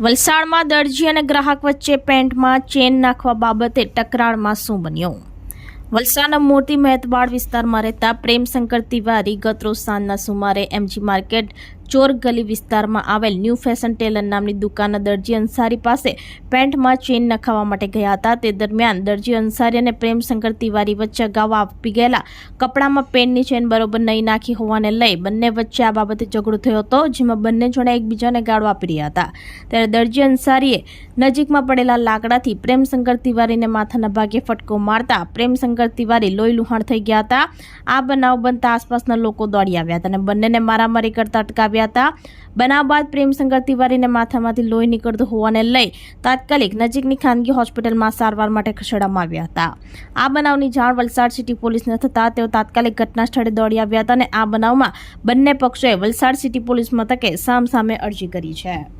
વલસાડમાં દરજી અને ગ્રાહક વચ્ચે પેન્ટમાં ચેન નાખવા બાબતે ટકરાળમાં શું બન્યું? વલસાડના મોટી મહેતવાડ વિસ્તારમાં રહેતા પ્રેમશંકર તિવારી ગતરો સાંજના સુમારે એમજી માર્કેટ ચોર ગલી વિસ્તારમાં આવેલ ન્યૂ ફેશન ટેલર નામની દુકાનના દરજી અંસારી પાસે પેન્ટમાં ચેન નખાવવા માટે ગયા હતા. તે દરમિયાન દરજી અંસારી અને પ્રેમશંકર તિવારી વચ્ચે અગાઉ આપી ગયેલા કપડામાં પેનની ચેન બરોબર નહીં નાખી હોવાને લઈ બંને વચ્ચે આ બાબતે ઝઘડો થયો હતો, જેમાં બંને જણા એકબીજાને ગાળો આપી રહ્યા હતા. ત્યારે દરજી અંસારીએ નજીકમાં પડેલા લાકડાથી પ્રેમશંકર તિવારીને માથાના ભાગે ફટકો મારતા પ્રેમશંકર તિવારી લોહી લુહાણ થઈ ગયા હતા. આ બનાવ બનતા આસપાસના લોકો દોડી આવ્યા હતા અને બંનેને મારામારી કરતા અટકાવ્યા હતા. બનાવ બાદ પ્રેમશંકર તિવારીને માથામાંથી લોહી નીકળતું હોવાને લઈ તાત્કાલિક નજીકની ખાનગી હોસ્પિટલમાં સારવાર માટે ખસેડવામાં આવ્યા હતા. આ બનાવની જાણ વલસાડ સિટી પોલીસને થતાં તેઓ તાત્કાલિક ઘટના સ્થળે દોડી આવ્યા હતા અને આ બનાવમાં બંને પક્ષોએ વલસાડ સિટી પોલીસ મથકે સામસામે અરજી કરી છે.